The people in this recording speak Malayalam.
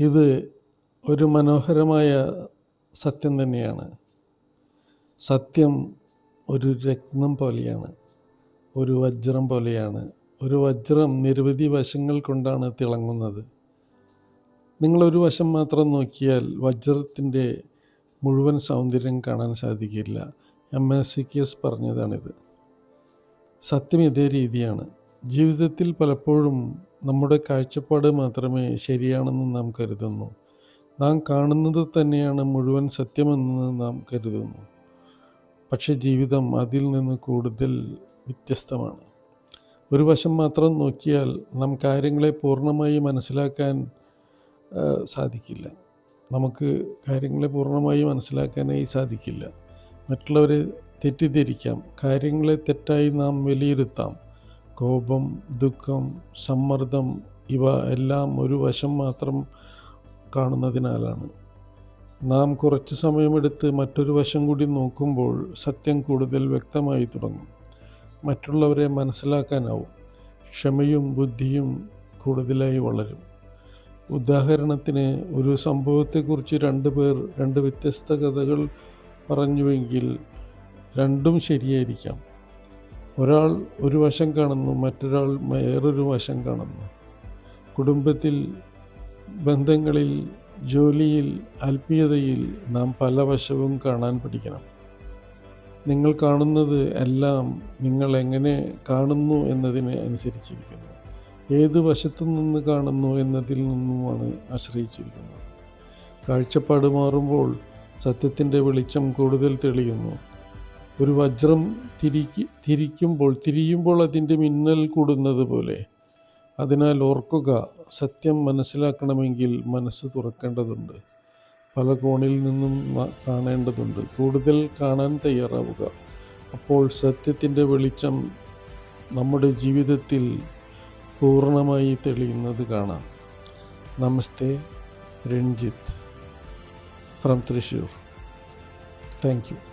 ഇത് ഒരു മനോഹരമായ സത്യം തന്നെയാണ്. സത്യം ഒരു രത്നം പോലെയാണ് ഒരു വജ്രം പോലെയാണ്. ഒരു വജ്രം നിരവധി വശങ്ങൾ കൊണ്ടാണ് തിളങ്ങുന്നത്. നിങ്ങളൊരു വശം മാത്രം നോക്കിയാൽ വജ്രത്തിന്റെ മുഴുവൻ സൗന്ദര്യം കാണാൻ സാധിക്കില്ല. M S C K S പറഞ്ഞതാണിത്. സത്യം ഇതേ രീതിയാണ്. ജീവിതത്തിൽ പലപ്പോഴും നമ്മുടെ കാഴ്ചപ്പാട് മാത്രമേ ശരിയാണെന്ന് നാം കരുതുന്നു. നാം കാണുന്നത് തന്നെയാണ് മുഴുവൻ സത്യമെന്ന് നാം കരുതുന്നു. പക്ഷെ ജീവിതം അതിൽ നിന്ന് കൂടുതൽ വ്യത്യസ്തമാണ്. ഒരു വശം മാത്രം നോക്കിയാൽ നാം കാര്യങ്ങളെ പൂർണമായി മനസ്സിലാക്കാൻ സാധിക്കില്ല. നമുക്ക് കാര്യങ്ങളെ പൂർണമായി മനസ്സിലാക്കാനായി സാധിക്കില്ല. മറ്റുള്ളവരെ തെറ്റിദ്ധരിക്കാം. കാര്യങ്ങളെ തെറ്റായി നാം വിലയിരുത്താം. കോപം ദുഃഖം സമ്മർദ്ദം ഇവ എല്ലാം ഒരു വശം മാത്രം കാണുന്നതിനാലാണ്. നാം കുറച്ച് സമയമെടുത്ത് മറ്റൊരു വശം കൂടി നോക്കുമ്പോൾ സത്യം കൂടുതൽ വ്യക്തമായി തുടങ്ങും. മറ്റുള്ളവരെ മനസ്സിലാക്കാനാവും. ക്ഷമയും ബുദ്ധിയും കൂടുതലായി വളരും. ഉദാഹരണത്തിന് ഒരു സംഭവത്തെക്കുറിച്ച് രണ്ട് പേർ രണ്ട് വ്യത്യസ്ത കഥകൾ പറഞ്ഞുവെങ്കിൽ രണ്ടും ശരിയായിരിക്കാം. ഒരാൾ ഒരു വശം കാണുന്നു മറ്റൊരാൾ വേറൊരു വശം കാണുന്നു. കുടുംബത്തിൽ ബന്ധങ്ങളിൽ ജോലിയിൽ ആത്മീയതയിൽ നാം പല വശവും കാണാൻ പഠിക്കണം. നിങ്ങൾ കാണുന്നത് എല്ലാം നിങ്ങൾ എങ്ങനെ കാണുന്നു എന്നതിനെ അനുസരിച്ചിരിക്കുന്നു. ഏത് വശത്തു നിന്ന് കാണുന്നു എന്നതിൽ നിന്നുമാണ് ആശ്രയിച്ചിരിക്കുന്നത്. കാഴ്ചപ്പാട് മാറുമ്പോൾ സത്യത്തിന്റെ വെളിച്ചം കൂടുതൽ തെളിയുന്നു. ഒരു വജ്രം തിരിക്ക് തിരിക്കുമ്പോൾ തിരിയുമ്പോൾ അതിന്റെ മിന്നൽ കൂടുന്നത് പോലെ. അതിനാൽ ഓർക്കുക സത്യം മനസ്സിലാക്കണമെങ്കിൽ മനസ്സ് തുറക്കേണ്ടതുണ്ട്. പല കോണിൽ നിന്നും കാണേണ്ടതുണ്ട്. കൂടുതൽ കാണാൻ തയ്യാറാവുക. അപ്പോൾ സത്യത്തിന്റെ വെളിച്ചം നമ്മുടെ ജീവിതത്തിൽ പൂർണമായി തെളിയുന്നത് കാണാം. നമസ്തേ Ranjith. From Thrissur. Thank you.